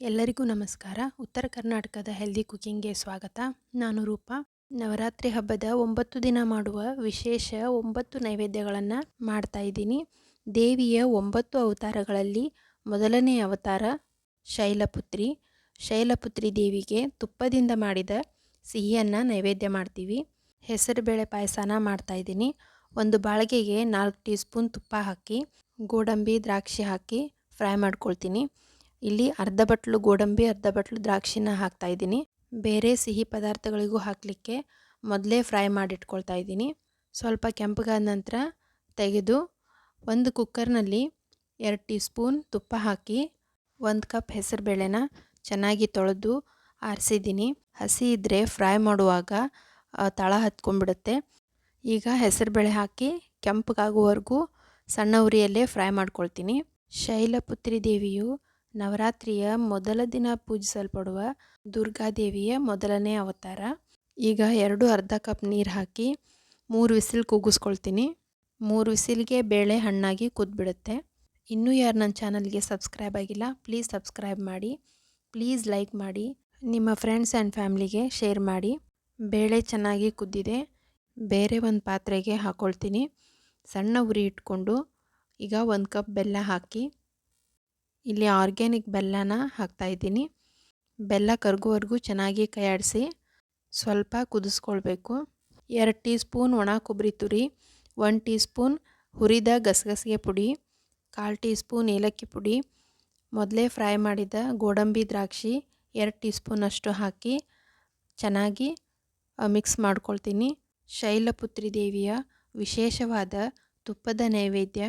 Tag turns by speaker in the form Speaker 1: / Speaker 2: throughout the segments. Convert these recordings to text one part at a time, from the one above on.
Speaker 1: ಎಲ್ಲರಿಗೂ ನಮಸ್ಕಾರ. ಉತ್ತರ ಕರ್ನಾಟಕದ ಹೆಲ್ದಿ ಕುಕಿಂಗ್ಗೆ ಸ್ವಾಗತ. ನಾನು ರೂಪ. ನವರಾತ್ರಿ ಹಬ್ಬದ ಒಂಬತ್ತು ದಿನ ಮಾಡುವ ವಿಶೇಷ ಒಂಬತ್ತು ನೈವೇದ್ಯಗಳನ್ನು ಮಾಡ್ತಾ ಇದ್ದೀನಿ. ದೇವಿಯ ಒಂಬತ್ತು ಅವತಾರಗಳಲ್ಲಿ ಮೊದಲನೇ ಅವತಾರ ಶೈಲಪುತ್ರಿ. ಶೈಲಪುತ್ರಿ ದೇವಿಗೆ ತುಪ್ಪದಿಂದ ಮಾಡಿದ ಸಿಹಿಯನ್ನು ನೈವೇದ್ಯ ಮಾಡ್ತೀವಿ. ಹೆಸರುಬೇಳೆ ಪಾಯಸನ ಮಾಡ್ತಾ ಇದ್ದೀನಿ. ಒಂದು ಬಾಳಿಗೆಗೆ ನಾಲ್ಕು ಟೀ ಸ್ಪೂನ್ ತುಪ್ಪ ಹಾಕಿ, ಗೋಡಂಬಿ, ದ್ರಾಕ್ಷಿ ಹಾಕಿ ಫ್ರೈ ಮಾಡ್ಕೊಳ್ತೀನಿ. ಇಲ್ಲಿ ಅರ್ಧ ಬಟ್ಲು ಗೋಡಂಬಿ, ಅರ್ಧ ಬಟ್ಲು ದ್ರಾಕ್ಷಿನ ಹಾಕ್ತಾ ಇದ್ದೀನಿ. ಬೇರೆ ಸಿಹಿ ಪದಾರ್ಥಗಳಿಗೂ ಹಾಕಲಿಕ್ಕೆ ಮೊದಲೇ ಫ್ರೈ ಮಾಡಿಟ್ಕೊಳ್ತಾ ಇದ್ದೀನಿ. ಸ್ವಲ್ಪ ಕೆಂಪಗಾದ ನಂತರ ತೆಗೆದು ಒಂದು ಕುಕ್ಕರ್ನಲ್ಲಿ ಎರಡು ಟೀ ಸ್ಪೂನ್ ತುಪ್ಪ ಹಾಕಿ, ಒಂದು ಕಪ್ ಹೆಸರುಬೇಳೆನ ಚೆನ್ನಾಗಿ ತೊಳೆದು ಆರಿಸಿದ್ದೀನಿ. ಹಸಿ ಇದ್ದರೆ ಫ್ರೈ ಮಾಡುವಾಗ ತಳ ಹತ್ಕೊಂಡ್ಬಿಡುತ್ತೆ. ಈಗ ಹೆಸರುಬೇಳೆ ಹಾಕಿ ಕೆಂಪಗಾಗುವವರೆಗೂ ಸಣ್ಣ ಉರಿಯಲ್ಲೇ ಫ್ರೈ ಮಾಡ್ಕೊಳ್ತೀನಿ. ಶೈಲಪುತ್ರಿ ದೇವಿಯು ನವರಾತ್ರಿಯ ಮೊದಲ ದಿನ ಪೂಜಿಸಲ್ಪಡುವ ದುರ್ಗಾದೇವಿಯ ಮೊದಲನೇ ಅವತಾರ. ಈಗ ಎರಡು ಅರ್ಧ ಕಪ್ ನೀರು ಹಾಕಿ ಮೂರು ವಿಸಿಲ್ ಕೂಗಿಸ್ಕೊಳ್ತೀನಿ. ಮೂರು ವಿಸಿಲ್ಗೆ ಬೇಳೆ ಹಣ್ಣಾಗಿ ಕುದ್ಬಿಡುತ್ತೆ. ಇನ್ನೂ ಯಾರು ನನ್ನ ಚಾನಲ್ಗೆ ಸಬ್ಸ್ಕ್ರೈಬ್ ಆಗಿಲ್ಲ, ಪ್ಲೀಸ್ ಸಬ್ಸ್ಕ್ರೈಬ್ ಮಾಡಿ. ಪ್ಲೀಸ್ ಲೈಕ್ ಮಾಡಿ. ನಿಮ್ಮ ಫ್ರೆಂಡ್ಸ್ ಆ್ಯಂಡ್ ಫ್ಯಾಮ್ಲಿಗೆ ಶೇರ್ ಮಾಡಿ. ಬೇಳೆ ಚೆನ್ನಾಗಿ ಕುದ್ದಿದೆ. ಬೇರೆ ಒಂದು ಪಾತ್ರೆಗೆ ಹಾಕ್ಕೊಳ್ತೀನಿ ಸಣ್ಣ ಉರಿ ಇಟ್ಕೊಂಡು ಈಗ ಒಂದು ಕಪ್ ಬೆಲ್ಲ ಹಾಕಿ ಇಲ್ಲಿ ಆರ್ಗ್ಯಾನಿಕ್ ಬೆಲ್ಲನ ಹಾಕ್ತಾಯಿದ್ದೀನಿ ಬೆಲ್ಲ ಕರಗುವವರೆಗೂ ಚೆನ್ನಾಗಿ ಕೈಯಾಡಿಸಿ ಸ್ವಲ್ಪ ಕುದಿಸ್ಕೊಳ್ಬೇಕು. ಎರಡು ಟೀ ಸ್ಪೂನ್ ಒಣ ಕೊಬ್ಬರಿ ತುರಿ ಒನ್ ಟೀ ಸ್ಪೂನ್ ಹುರಿದ ಗಸಗಸಿಗೆ ಪುಡಿ, ಕಾಲು ಟೀ ಸ್ಪೂನ್ ಏಲಕ್ಕಿ ಪುಡಿ, ಮೊದಲೇ ಫ್ರೈ ಮಾಡಿದ ಗೋಡಂಬಿ ದ್ರಾಕ್ಷಿ ಎರಡು ಟೀ ಸ್ಪೂನಷ್ಟು ಹಾಕಿ ಚೆನ್ನಾಗಿ ಮಿಕ್ಸ್ ಮಾಡ್ಕೊಳ್ತೀನಿ. ಶೈಲಪುತ್ರಿ ದೇವಿಯ ವಿಶೇಷವಾದ ತುಪ್ಪದ ನೈವೇದ್ಯ,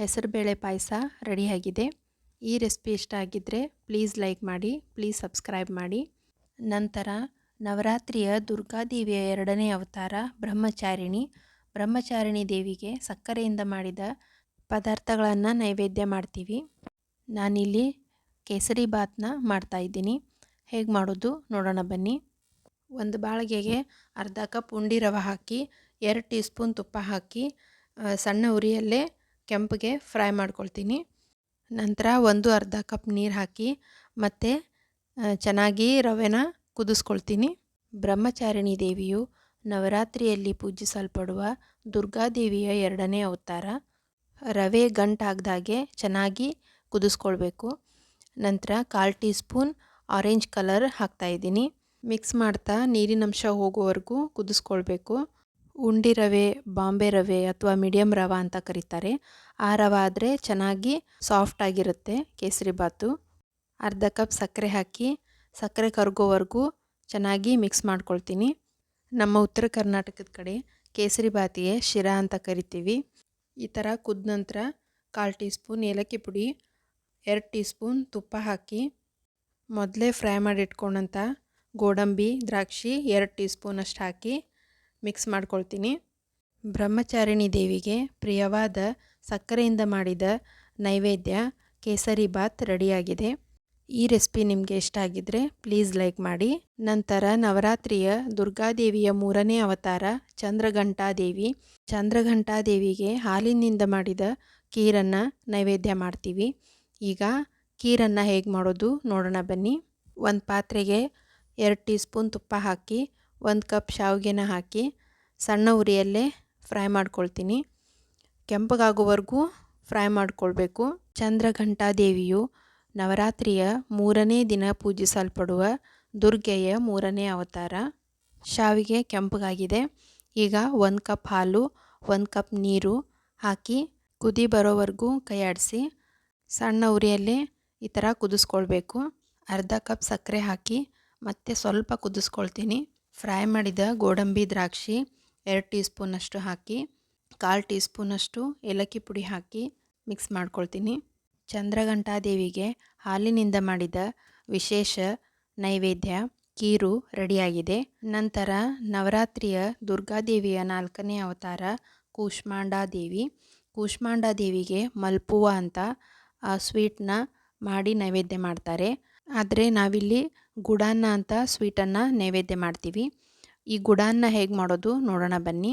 Speaker 1: ಹೆಸರುಬೇಳೆ ಪಾಯಸ ರೆಡಿಯಾಗಿದೆ. ಈ ರೆಸಿಪಿ ಇಷ್ಟ ಆಗಿದ್ದರೆ ಪ್ಲೀಸ್ ಲೈಕ್ ಮಾಡಿ, ಪ್ಲೀಸ್ ಸಬ್ಸ್ಕ್ರೈಬ್ ಮಾಡಿ. ನಂತರ ನವರಾತ್ರಿಯ ದುರ್ಗಾದೇವಿಯ ಎರಡನೇ ಅವತಾರ ಬ್ರಹ್ಮಚಾರಿಣಿ. ಬ್ರಹ್ಮಚಾರಿಣಿ ದೇವಿಗೆ ಸಕ್ಕರೆಯಿಂದ ಮಾಡಿದ ಪದಾರ್ಥಗಳನ್ನು ನೈವೇದ್ಯ ಮಾಡ್ತೀವಿ. ನಾನಿಲ್ಲಿ ಕೇಸರಿ ಬಾತ್ನ ಮಾಡ್ತಾಯಿದ್ದೀನಿ ಹೇಗೆ ಮಾಡೋದು ನೋಡೋಣ ಬನ್ನಿ. ಒಂದು ಬಾಳಿಗೆಗೆ ಅರ್ಧ ಕಪ್ ಉಂಡಿ ರವೆ ಹಾಕಿ, ಎರಡು ಟೀ ಸ್ಪೂನ್ ತುಪ್ಪ ಹಾಕಿ ಸಣ್ಣ ಉರಿಯಲ್ಲೇ ಕೆಂಪಗೆ ಫ್ರೈ ಮಾಡ್ಕೊಳ್ತೀನಿ. ನಂತರ ಒಂದು ಅರ್ಧ ಕಪ್ ನೀರು ಹಾಕಿ ಮತ್ತು ಚೆನ್ನಾಗಿ ರವೆನ ಕುದಿಸ್ಕೊಳ್ತೀನಿ. ಬ್ರಹ್ಮಚಾರಿಣಿ ದೇವಿಯು ನವರಾತ್ರಿಯಲ್ಲಿ ಪೂಜಿಸಲ್ಪಡುವ ದುರ್ಗಾದೇವಿಯ ಎರಡನೇ ಅವತಾರ. ರವೆ ಗಂಟಾಗ್ದಾಗೆ ಚೆನ್ನಾಗಿ ಕುದಿಸ್ಕೊಳ್ಬೇಕು. ನಂತರ ಕಾಲು ಟೀ ಸ್ಪೂನ್ ಆರೆಂಜ್ ಕಲರ್ ಹಾಕ್ತಾಯಿದ್ದೀನಿ ಮಿಕ್ಸ್ ಮಾಡ್ತಾ ನೀರಿನಂಶ ಹೋಗೋವರೆಗೂ ಕುದಿಸ್ಕೊಳ್ಬೇಕು. ಉಂಡಿ ರವೆ, ಬಾಂಬೆ ರವೆ ಅಥವಾ ಮೀಡಿಯಮ್ ರವೆ ಅಂತ ಕರೀತಾರೆ. ಆ ರವೆ ಆದರೆ ಚೆನ್ನಾಗಿ ಸಾಫ್ಟ್ ಆಗಿರುತ್ತೆ ಕೇಸರಿ ಬಾತು. ಅರ್ಧ ಕಪ್ ಸಕ್ಕರೆ ಹಾಕಿ ಸಕ್ಕರೆ ಕರಗೋವರೆಗೂ ಚೆನ್ನಾಗಿ ಮಿಕ್ಸ್ ಮಾಡ್ಕೊಳ್ತೀನಿ. ನಮ್ಮ ಉತ್ತರ ಕರ್ನಾಟಕದ ಕಡೆ ಕೇಸರಿ ಬಾತಿಗೆ ಶಿರಾ ಅಂತ ಕರಿತೀವಿ. ಈ ಥರ ಕುದ ನಂತರ ಕಾಲು ಟೀ ಸ್ಪೂನ್ ಏಲಕ್ಕಿ ಪುಡಿ, ಎರಡು ಟೀ ಸ್ಪೂನ್ ತುಪ್ಪ ಹಾಕಿ ಮೊದಲೇ ಫ್ರೈ ಮಾಡಿ ಇಟ್ಕೊಂಡಂಥ ಗೋಡಂಬಿ, ದ್ರಾಕ್ಷಿ ಎರಡು ಟೀ ಸ್ಪೂನಷ್ಟು ಹಾಕಿ ಮಿಕ್ಸ್ ಮಾಡ್ಕೊಳ್ತೀನಿ. ಬ್ರಹ್ಮಚಾರಿಣಿ ದೇವಿಗೆ ಪ್ರಿಯವಾದ ಸಕ್ಕರೆಯಿಂದ ಮಾಡಿದ ನೈವೇದ್ಯ ಕೇಸರಿ ಬಾತ್ ರೆಡಿಯಾಗಿದೆ. ಈ ರೆಸಿಪಿ ನಿಮಗೆ ಇಷ್ಟ ಆಗಿದ್ದರೆ ಪ್ಲೀಸ್ ಲೈಕ್ ಮಾಡಿ. ನಂತರ ನವರಾತ್ರಿಯ ದುರ್ಗಾದೇವಿಯ ಮೂರನೇ ಅವತಾರ ಚಂದ್ರಘಂಟಾದೇವಿ. ಚಂದ್ರಘಂಟಾದೇವಿಗೆ ಹಾಲಿನಿಂದ ಮಾಡಿದ ಖೀರನ್ನು ನೈವೇದ್ಯ ಮಾಡ್ತೀವಿ. ಈಗ ಖೀರನ್ನು ಹೇಗೆ ಮಾಡೋದು ನೋಡೋಣ ಬನ್ನಿ. ಒಂದು ಪಾತ್ರೆಗೆ ಎರಡು ಟೀ ಸ್ಪೂನ್ ತುಪ್ಪ ಹಾಕಿ, ಒಂದು ಕಪ್ ಶಾವಿಗೆನ ಹಾಕಿ, ಸಣ್ಣ ಉರಿಯಲ್ಲೇ ಫ್ರೈ ಮಾಡ್ಕೊಳ್ತೀನಿ. ಕೆಂಪಗಾಗೋವರೆಗೂ ಫ್ರೈ ಮಾಡಿಕೊಳ್ಬೇಕು. ಚಂದ್ರಘಂಟಾ ದೇವಿಯು ನವರಾತ್ರಿಯ ಮೂರನೇ ದಿನ ಪೂಜಿಸಲ್ಪಡುವ ದುರ್ಗೆಯ ಮೂರನೇ ಅವತಾರ. ಶಾವಿಗೆ ಕೆಂಪಗಾಗಿದೆ. ಈಗ ಒಂದು ಕಪ್ ಹಾಲು, ಒಂದು ಕಪ್ ನೀರು ಹಾಕಿ ಕುದಿ ಬರೋವರೆಗೂ ಕೈಯಾಡಿಸಿ ಸಣ್ಣ ಉರಿಯಲ್ಲಿ ಈ ಥರ ಕುದಿಸ್ಕೊಳ್ಬೇಕು. ಅರ್ಧ ಕಪ್ ಸಕ್ಕರೆ ಹಾಕಿ ಮತ್ತೆ ಸ್ವಲ್ಪ ಕುದಿಸ್ಕೊಳ್ತೀನಿ. ಫ್ರೈ ಮಾಡಿದ ಗೋಡಂಬಿ ದ್ರಾಕ್ಷಿ ಎರಡು ಟೀ ಸ್ಪೂನಷ್ಟು ಹಾಕಿ ಕಾಲು ಟೀ ಸ್ಪೂನಷ್ಟು ಏಲಕ್ಕಿ ಪುಡಿ ಹಾಕಿ ಮಿಕ್ಸ್ ಮಾಡ್ಕೊಳ್ತೀನಿ. ಚಂದ್ರಘಂಟಾದೇವಿಗೆ ಹಾಲಿನಿಂದ ಮಾಡಿದ ವಿಶೇಷ ನೈವೇದ್ಯ ಕೀರು ರೆಡಿಯಾಗಿದೆ. ನಂತರ ನವರಾತ್ರಿಯ ದುರ್ಗಾದೇವಿಯ ನಾಲ್ಕನೇ ಅವತಾರ ಕೂಷ್ಮಾಂಡಾದೇವಿ. ದೇವಿ ಕೂಷ್ಮಾಂಡಾ ದೇವಿಗೆ ಮಲ್ಪುವ ಅಂತ ಆ ಸ್ವೀಟ್ನ ಮಾಡಿ ನೈವೇದ್ಯ ಮಾಡ್ತಾರೆ. ಆದರೆ ನಾವಿಲ್ಲಿ ಗುಡಾನ್ನ ಅಂತ ಸ್ವೀಟನ್ನು ನೈವೇದ್ಯ ಮಾಡ್ತೀವಿ. ಈ ಗುಡಾನ್ನ ಹೇಗೆ ಮಾಡೋದು ನೋಡೋಣ ಬನ್ನಿ.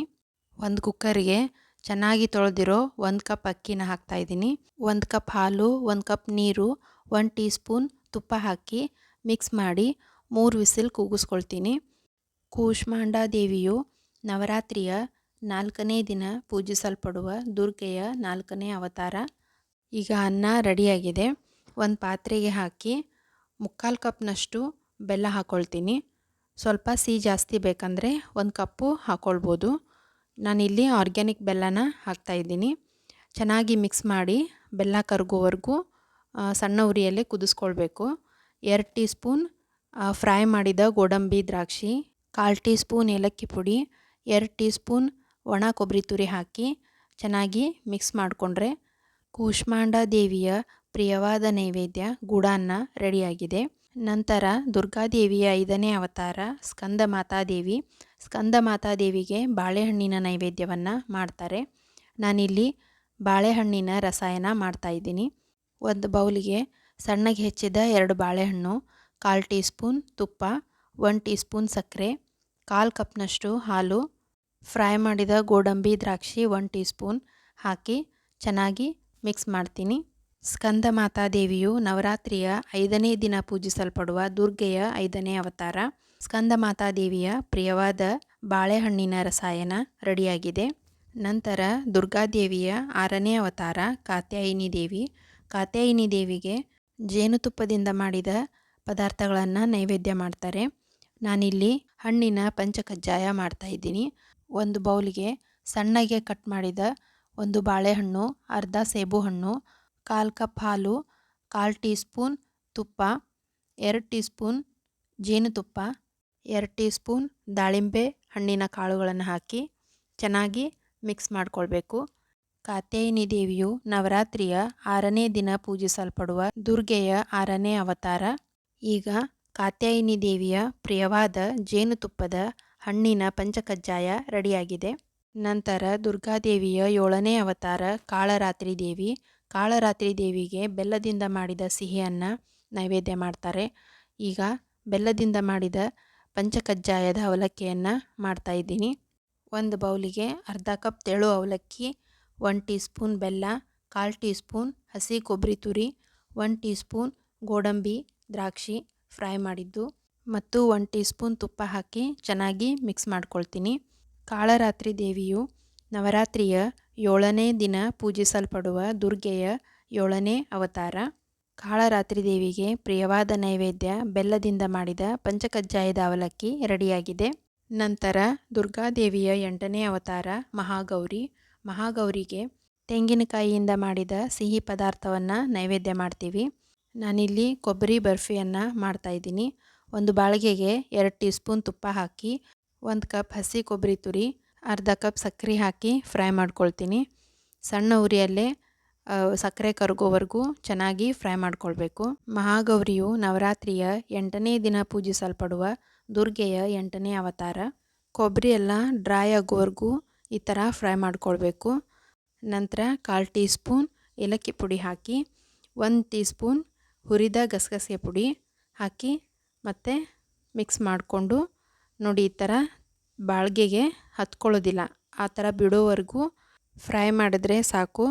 Speaker 1: ಒಂದು ಕುಕ್ಕರಿಗೆ ಚೆನ್ನಾಗಿ ತೊಳೆದಿರೋ ಒಂದು ಕಪ್ ಅಕ್ಕಿನ ಹಾಕ್ತಾಯಿದ್ದೀನಿ ಒಂದು ಕಪ್ ಹಾಲು, ಒಂದು ಕಪ್ ನೀರು, ಒಂದು ಟೀ ಸ್ಪೂನ್ ತುಪ್ಪ ಹಾಕಿ ಮಿಕ್ಸ್ ಮಾಡಿ ಮೂರು ವಿಸಿಲ್ ಕೂಗಿಸ್ಕೊಳ್ತೀನಿ. ದೇವಿಯು ನವರಾತ್ರಿಯ ನಾಲ್ಕನೇ ದಿನ ಪೂಜಿಸಲ್ಪಡುವ ದುರ್ಗೆಯ ನಾಲ್ಕನೇ ಅವತಾರ. ಈಗ ಅನ್ನ ರೆಡಿಯಾಗಿದೆ. ಒಂದು ಪಾತ್ರೆಗೆ ಹಾಕಿ ಮುಕ್ಕಾಲು ಕಪ್ನಷ್ಟು ಬೆಲ್ಲ ಹಾಕ್ಕೊಳ್ತೀನಿ ಸ್ವಲ್ಪ ಸಿಹಿ ಜಾಸ್ತಿ ಬೇಕಂದರೆ ಒಂದು ಕಪ್ಪು ಹಾಕ್ಕೊಳ್ಬೋದು ನಾನಿಲ್ಲಿ ಆರ್ಗ್ಯಾನಿಕ್ ಬೆಲ್ಲನ ಹಾಕ್ತಾಯಿದ್ದೀನಿ ಚೆನ್ನಾಗಿ ಮಿಕ್ಸ್ ಮಾಡಿ ಬೆಲ್ಲ ಕರಗೋವರೆಗೂ ಸಣ್ಣ ಉರಿಯಲ್ಲೇ ಕುದಿಸ್ಕೊಳ್ಬೇಕು. ಎರಡು ಟೀ ಸ್ಪೂನ್ ಫ್ರೈ ಮಾಡಿದ ಗೋಡಂಬಿ ದ್ರಾಕ್ಷಿ, ಕಾಲು ಟೀ ಸ್ಪೂನ್ ಏಲಕ್ಕಿ ಪುಡಿ, ಎರಡು ಟೀ ಸ್ಪೂನ್ ಒಣ ಕೊಬ್ಬರಿ ತುರಿ ಹಾಕಿ ಚೆನ್ನಾಗಿ ಮಿಕ್ಸ್ ಮಾಡಿಕೊಂಡ್ರೆ ಕೂಷ್ಮಾಂಡ ದೇವಿಯ ಪ್ರಿಯವಾದ ನೈವೇದ್ಯ ಗೂಡಾನ್ನ ರೆಡಿಯಾಗಿದೆ. ನಂತರ ದುರ್ಗಾದೇವಿಯ ಐದನೇ ಅವತಾರ ಸ್ಕಂದ ಮಾತಾದೇವಿ ಸ್ಕಂದ ಮಾತಾದೇವಿಗೆ ಬಾಳೆಹಣ್ಣಿನ ನೈವೇದ್ಯವನ್ನು ಮಾಡ್ತಾರೆ. ನಾನಿಲ್ಲಿ ಬಾಳೆಹಣ್ಣಿನ ರಸಾಯನ ಮಾಡ್ತಾಯಿದ್ದೀನಿ ಒಂದು ಬೌಲಿಗೆ ಸಣ್ಣಗೆ ಹೆಚ್ಚಿದ ಎರಡು ಬಾಳೆಹಣ್ಣು, ಕಾಲು ಟೀ ಸ್ಪೂನ್ ತುಪ್ಪ ಒನ್ ಟೀ ಸ್ಪೂನ್ ಸಕ್ಕರೆ, ಕಾಲು ಕಪ್ನಷ್ಟು ಹಾಲು, ಫ್ರೈ ಮಾಡಿದ ಗೋಡಂಬಿ ದ್ರಾಕ್ಷಿ ಒನ್ ಟೀ ಸ್ಪೂನ್ ಹಾಕಿ ಚೆನ್ನಾಗಿ ಮಿಕ್ಸ್ ಮಾಡ್ತೀನಿ. ಸ್ಕಂದ ಮಾತಾದೇವಿಯು ನವರಾತ್ರಿಯ ಐದನೇ ದಿನ ಪೂಜಿಸಲ್ಪಡುವ ದುರ್ಗೆಯ ಐದನೇ ಅವತಾರ. ಸ್ಕಂದ ಮಾತಾದೇವಿಯ ಪ್ರಿಯವಾದ ಬಾಳೆಹಣ್ಣಿನ ರಸಾಯನ ರೆಡಿಯಾಗಿದೆ. ನಂತರ ದುರ್ಗಾದೇವಿಯ ಆರನೇ ಅವತಾರ, ಕಾತ್ಯಾಯಿನಿ ದೇವಿ. ಕಾತ್ಯಾಯಿನಿ ದೇವಿಗೆ ಜೇನುತುಪ್ಪದಿಂದ ಮಾಡಿದ ಪದಾರ್ಥಗಳನ್ನು ನೈವೇದ್ಯ ಮಾಡ್ತಾರೆ. ನಾನಿಲ್ಲಿ ಹಣ್ಣಿನ ಪಂಚಕಜ್ಜಾಯ ಮಾಡ್ತಾಯಿದ್ದೀನಿ ಒಂದು ಬೌಲಿಗೆ ಸಣ್ಣಗೆ ಕಟ್ ಮಾಡಿದ ಒಂದು ಬಾಳೆಹಣ್ಣು, ಅರ್ಧ ಸೇಬು ಹಣ್ಣು ಕಾಲು ಕಪ್ ಹಾಲು, ಕಾಲು ಟೀ ಸ್ಪೂನ್ ತುಪ್ಪ, ಎರಡು ಟೀ ಸ್ಪೂನ್ ಜೇನುತುಪ್ಪ ಎರಡು ಟೀ ಸ್ಪೂನ್ ದಾಳಿಂಬೆ ಹಣ್ಣಿನ ಕಾಳುಗಳನ್ನು ಹಾಕಿ ಚೆನ್ನಾಗಿ ಮಿಕ್ಸ್ ಮಾಡಿಕೊಳ್ಬೇಕು. ಕಾತ್ಯಾಯಿನಿ ದೇವಿಯು ನವರಾತ್ರಿಯ ಆರನೇ ದಿನ ಪೂಜಿಸಲ್ಪಡುವ ದುರ್ಗೆಯ ಆರನೇ ಅವತಾರ. ಈಗ ಕಾತ್ಯಾಯಿನಿ ದೇವಿಯ ಪ್ರಿಯವಾದ ಜೇನುತುಪ್ಪದ ಹಣ್ಣಿನ ಪಂಚಕಜ್ಜಾಯ ರೆಡಿಯಾಗಿದೆ. ನಂತರ ದುರ್ಗಾದೇವಿಯ ಏಳನೇ ಅವತಾರ ಕಾಳರಾತ್ರಿ ದೇವಿ ಕಾಳರಾತ್ರಿ ದೇವಿಗೆ ಬೆಲ್ಲದಿಂದ ಮಾಡಿದ ಸಿಹಿಯನ್ನು ನೈವೇದ್ಯ ಮಾಡ್ತಾರೆ. ಈಗ ಬೆಲ್ಲದಿಂದ ಮಾಡಿದ ಪಂಚಕಜ್ಜಾಯದ ಅವಲಕ್ಕಿಯನ್ನು ಮಾಡ್ತಾಯಿದ್ದೀನಿ ಒಂದು ಬೌಲಿಗೆ ಅರ್ಧ ಕಪ್ ತೆಳು ಅವಲಕ್ಕಿ ಒನ್ ಟೀ ಸ್ಪೂನ್ ಬೆಲ್ಲ, ಕಾಲು ಟೀ ಸ್ಪೂನ್ ಹಸಿ ಕೊಬ್ಬರಿ ತುರಿ ಒನ್ ಟೀ ಸ್ಪೂನ್ ಗೋಡಂಬಿ ದ್ರಾಕ್ಷಿ ಫ್ರೈ ಮಾಡಿದ್ದು ಮತ್ತು ಒನ್ ಟೀ ಸ್ಪೂನ್ ತುಪ್ಪ ಹಾಕಿ ಚೆನ್ನಾಗಿ ಮಿಕ್ಸ್ ಮಾಡ್ಕೊಳ್ತೀನಿ. ಕಾಳರಾತ್ರಿ ದೇವಿಯು ನವರಾತ್ರಿಯ ಏಳನೇ ದಿನ ಪೂಜಿಸಲ್ಪಡುವ ದುರ್ಗೆಯ ಏಳನೇ ಅವತಾರ. ಕಾಳರಾತ್ರಿ ದೇವಿಗೆ ಪ್ರಿಯವಾದ ನೈವೇದ್ಯ ಬೆಲ್ಲದಿಂದ ಮಾಡಿದ ಪಂಚಕಜ್ಜಾಯದ ಅವಲಕ್ಕಿ ರೆಡಿಯಾಗಿದೆ. ನಂತರ ದುರ್ಗಾದೇವಿಯ ಎಂಟನೇ ಅವತಾರ ಮಹಾಗೌರಿ. ಮಹಾಗೌರಿಗೆ ತೆಂಗಿನಕಾಯಿಯಿಂದ ಮಾಡಿದ ಸಿಹಿ ಪದಾರ್ಥವನ್ನು ನೈವೇದ್ಯ ಮಾಡ್ತೀವಿ. ನಾನಿಲ್ಲಿ ಕೊಬ್ಬರಿ ಬರ್ಫಿಯನ್ನು ಮಾಡ್ತಾಯಿದ್ದೀನಿ ಒಂದು ಬಾಳಿಗೆಗೆ ಎರಡು ಟೀ ಸ್ಪೂನ್ ತುಪ್ಪ ಹಾಕಿ, ಒಂದು ಕಪ್ ಹಸಿ ಕೊಬ್ಬರಿ ತುರಿ ಅರ್ಧ ಕಪ್ ಸಕ್ಕರೆ ಹಾಕಿ ಫ್ರೈ ಮಾಡ್ಕೊಳ್ತೀನಿ. ಸಣ್ಣ ಉರಿಯಲ್ಲೇ ಸಕ್ಕರೆ ಕರಗೋವರೆಗೂ ಚೆನ್ನಾಗಿ ಫ್ರೈ ಮಾಡ್ಕೊಳ್ಬೇಕು. ಮಹಾಗೌರಿಯು ನವರಾತ್ರಿಯ ಎಂಟನೇ ದಿನ ಪೂಜಿಸಲ್ಪಡುವ ದುರ್ಗೆಯ ಎಂಟನೇ ಅವತಾರ. ಕೊಬ್ಬರಿ ಎಲ್ಲ ಡ್ರೈ ಆಗೋವರೆಗೂ ಈ ಥರ ಫ್ರೈ ಮಾಡ್ಕೊಳ್ಬೇಕು. ನಂತರ ಕಾಲು ಟೀ ಸ್ಪೂನ್ ಏಲಕ್ಕಿ ಪುಡಿ ಹಾಕಿ, ಒಂದು ಟೀ ಸ್ಪೂನ್ ಹುರಿದ ಗಸಗಸೆ ಪುಡಿ ಹಾಕಿ ಮತ್ತು ಮಿಕ್ಸ್ ಮಾಡಿಕೊಂಡು ನೋಡಿ ಈ ಥರ ಬಾಳ್ಗೆಗೆ ಹತ್ಕೊಳ್ಳೋದಿಲ್ಲ. ಆ ಥರ ಬಿಡೋವರೆಗೂ ಫ್ರೈ ಮಾಡಿದ್ರೆ ಸಾಕು.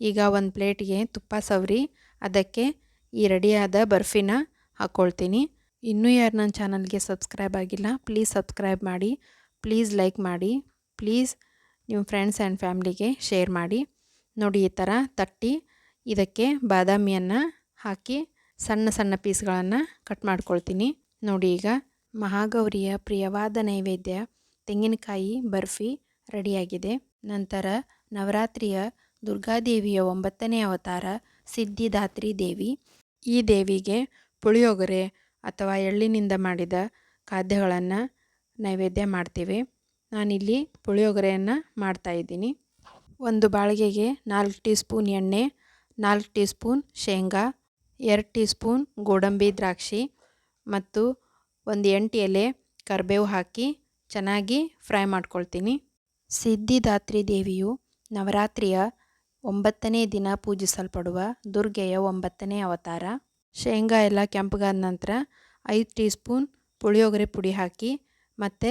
Speaker 1: ಈಗ ಒಂದು ಪ್ಲೇಟ್ಗೆ ತುಪ್ಪ ಸವರಿ, ಅದಕ್ಕೆ ಈ ರೆಡಿಯಾದ ಬರ್ಫಿನ ಹಾಕ್ಕೊಳ್ತೀನಿ ಇನ್ನೂ ಯಾರು ನನ್ನ ಚಾನಲ್ಗೆ ಸಬ್ಸ್ಕ್ರೈಬ್ ಆಗಿಲ್ಲ, ಪ್ಲೀಸ್ ಸಬ್ಸ್ಕ್ರೈಬ್ ಮಾಡಿ. ಪ್ಲೀಸ್ ಲೈಕ್ ಮಾಡಿ. ಪ್ಲೀಸ್ ನಿಮ್ಮ ಫ್ರೆಂಡ್ಸ್ ಆ್ಯಂಡ್ ಫ್ಯಾಮ್ಲಿಗೆ ಶೇರ್ ಮಾಡಿ. ನೋಡಿ ಈ ಥರ ತಟ್ಟಿ ಇದಕ್ಕೆ ಬಾದಾಮಿಯನ್ನು ಹಾಕಿ ಸಣ್ಣ ಸಣ್ಣ ಪೀಸ್ಗಳನ್ನು ಕಟ್ ಮಾಡ್ಕೊಳ್ತೀನಿ. ನೋಡಿ ಈಗ ಮಹಾಗೌರಿಯ ಪ್ರಿಯವಾದ ನೈವೇದ್ಯ ತೆಂಗಿನಕಾಯಿ ಬರ್ಫಿ ರೆಡಿಯಾಗಿದೆ. ನಂತರ ನವರಾತ್ರಿಯ ದುರ್ಗಾದೇವಿಯ ಒಂಬತ್ತನೇ ಅವತಾರ ಸಿದ್ಧಿದಾತ್ರಿ ದೇವಿ. ಈ ದೇವಿಗೆ ಪುಳಿಯೋಗರೆ ಅಥವಾ ಎಳ್ಳಿನಿಂದ ಮಾಡಿದ ಖಾದ್ಯಗಳನ್ನು ನೈವೇದ್ಯ ಮಾಡ್ತೀವಿ. ನಾನಿಲ್ಲಿ ಪುಳಿಯೋಗರೆಯನ್ನು ಮಾಡ್ತಾಯಿದ್ದೀನಿ ಒಂದು ಬಾಳಿಗೆಗೆ ನಾಲ್ಕು ಟೀ ಸ್ಪೂನ್ ಎಣ್ಣೆ, ನಾಲ್ಕು ಟೀ ಸ್ಪೂನ್ ಶೇಂಗಾ, ಎರಡು ಟೀ ಸ್ಪೂನ್ ಗೋಡಂಬಿ ದ್ರಾಕ್ಷಿ ಮತ್ತು ಒಂದು ಎಂಟು ಎಲೆ ಕರಿಬೇವು ಹಾಕಿ ಚೆನ್ನಾಗಿ ಫ್ರೈ ಮಾಡ್ಕೊಳ್ತೀನಿ. ಸಿದ್ಧಿದಾತ್ರಿ ದೇವಿಯು ನವರಾತ್ರಿಯ ಒಂಬತ್ತನೇ ದಿನ ಪೂಜಿಸಲ್ಪಡುವ ದುರ್ಗೆಯ ಒಂಬತ್ತನೇ ಅವತಾರ. ಶೇಂಗಾ ಎಲ್ಲ ಕೆಂಪಗಾದ ನಂತರ ಐದು ಟೀ ಸ್ಪೂನ್ ಪುಳಿಯೋಗರೆ ಪುಡಿ ಹಾಕಿ ಮತ್ತು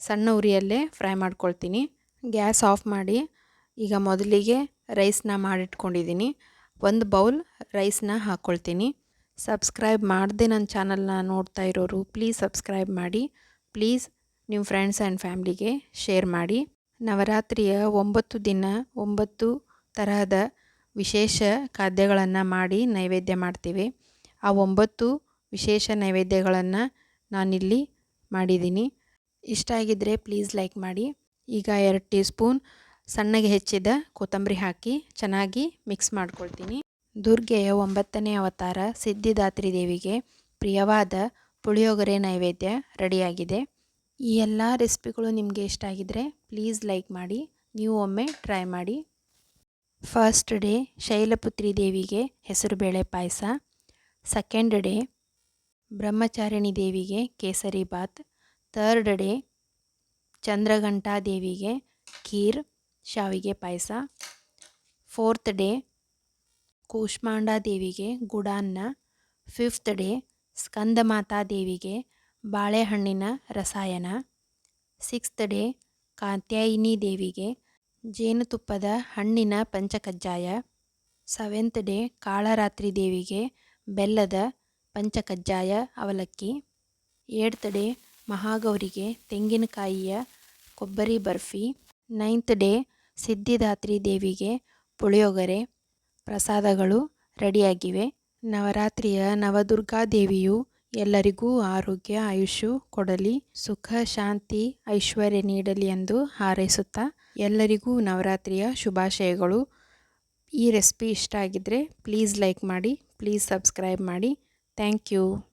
Speaker 1: ಸಣ್ಣ ಉರಿಯಲ್ಲೇ ಫ್ರೈ ಮಾಡ್ಕೊಳ್ತೀನಿ. ಗ್ಯಾಸ್ ಆಫ್ ಮಾಡಿ ಈಗ ಮೊದಲಿಗೆ ರೈಸ್ನ ಮಾಡಿಟ್ಕೊಂಡಿದ್ದೀನಿ. ಒಂದು ಬೌಲ್ ರೈಸ್ನ ಹಾಕ್ಕೊಳ್ತೀನಿ ಸಬ್ಸ್ಕ್ರೈಬ್ ಮಾಡದೆ ನನ್ನ ಚಾನಲ್ನ ನೋಡ್ತಾ ಇರೋರು ಪ್ಲೀಸ್ ಸಬ್ಸ್ಕ್ರೈಬ್ ಮಾಡಿ. ಪ್ಲೀಸ್ ನಿಮ್ಮ ಫ್ರೆಂಡ್ಸ್ ಆ್ಯಂಡ್ ಫ್ಯಾಮ್ಲಿಗೆ ಶೇರ್ ಮಾಡಿ. ನವರಾತ್ರಿಯ ಒಂಬತ್ತು ದಿನ ಒಂಬತ್ತು ತರಹದ ವಿಶೇಷ ಖಾದ್ಯಗಳನ್ನು ಮಾಡಿ ನೈವೇದ್ಯ ಮಾಡ್ತೀವಿ. ಆ ಒಂಬತ್ತು ವಿಶೇಷ ನೈವೇದ್ಯಗಳನ್ನು ನಾನಿಲ್ಲಿ ಮಾಡಿದ್ದೀನಿ. ಇಷ್ಟ ಆಗಿದ್ದರೆ ಪ್ಲೀಸ್ ಲೈಕ್ ಮಾಡಿ. ಈಗ ಎರಡು ಟೀ ಸ್ಪೂನ್ ಸಣ್ಣಗೆ ಹೆಚ್ಚಿದ ಕೊತ್ತಂಬರಿ ಹಾಕಿ ಚೆನ್ನಾಗಿ ಮಿಕ್ಸ್ ಮಾಡ್ಕೊಳ್ತೀನಿ. ದುರ್ಗೆಯ ಒಂಬತ್ತನೇ ಅವತಾರ ಸಿದ್ಧಿದಾತ್ರಿ ದೇವಿಗೆ ಪ್ರಿಯವಾದ ಪುಳಿಯೋಗರೆ ನೈವೇದ್ಯ ರೆಡಿಯಾಗಿದೆ. ಈ ಎಲ್ಲ ರೆಸಿಪಿಗಳು ನಿಮಗೆ ಇಷ್ಟ ಆಗಿದ್ದರೆ ಪ್ಲೀಸ್ ಲೈಕ್ ಮಾಡಿ, ನೀವು ಒಮ್ಮೆ ಟ್ರೈ ಮಾಡಿ. ಫಸ್ಟ್ ಡೇ ಶೈಲಪುತ್ರಿ ದೇವಿಗೆ ಹೆಸರುಬೇಳೆ ಪಾಯಸ. ಸೆಕೆಂಡ್ ಡೇ ಬ್ರಹ್ಮಚಾರಿಣಿ ದೇವಿಗೆ ಕೇಸರಿ ಬಾತ್. ಥರ್ಡ್ ಡೇ ಚಂದ್ರಘಂಟಾ ದೇವಿಗೆ ಖೀರ್, ಶಾವಿಗೆ ಪಾಯಸ. ಫೋರ್ತ್ ಡೇ ಕೂಷ್ಮಾಂಡ ದೇವಿಗೆ ಗುಡಾನ್ನ. ಫಿಫ್ತ್ ಡೇ ಸ್ಕಂದಮಾತಾ ದೇವಿಗೆ ಬಾಳೆಹಣ್ಣಿನ ರಸಾಯನ. ಸಿಕ್ಸ್ತ್ ಡೇ, ಕಾತ್ಯಾಯಿನಿ ದೇವಿಗೆ ಜೇನುತುಪ್ಪದ ಹಣ್ಣಿನ ಪಂಚಕಜ್ಜಾಯ. ಸೆವೆಂತ್ ಡೇ, ಕಾಳರಾತ್ರಿ ದೇವಿಗೆ ಬೆಲ್ಲದ ಪಂಚಕಜ್ಜಾಯ ಅವಲಕ್ಕಿ. ಏಡ್ತ್ ಡೇ, ಮಹಾಗೌರಿಗೆ ತೆಂಗಿನಕಾಯಿಯ ಕೊಬ್ಬರಿ ಬರ್ಫಿ. ನೈನ್ತ್ ಡೇ, ಸಿದ್ಧಿದಾತ್ರಿ ದೇವಿಗೆ ಪುಳಿಯೋಗರೆ. ಪ್ರಸಾದಗಳು ರೆಡಿಯಾಗಿವೆ. ನವರಾತ್ರಿಯ ನವದುರ್ಗಾ ದೇವಿಯು ಎಲ್ಲರಿಗೂ ಆರೋಗ್ಯ ಆಯುಷು ಕೊಡಲಿ, ಸುಖ, ಶಾಂತಿ, ಐಶ್ವರ್ಯ ನೀಡಲಿ ಎಂದು ಹಾರೈಸುತ್ತಾ ಎಲ್ಲರಿಗೂ ನವರಾತ್ರಿಯ ಶುಭಾಶಯಗಳು. ಈ ರೆಸಿಪಿ ಇಷ್ಟ ಆಗಿದ್ದರೆ ಪ್ಲೀಸ್ ಲೈಕ್ ಮಾಡಿ, ಪ್ಲೀಸ್ ಸಬ್ಸ್ಕ್ರೈಬ್ ಮಾಡಿ. Thank you.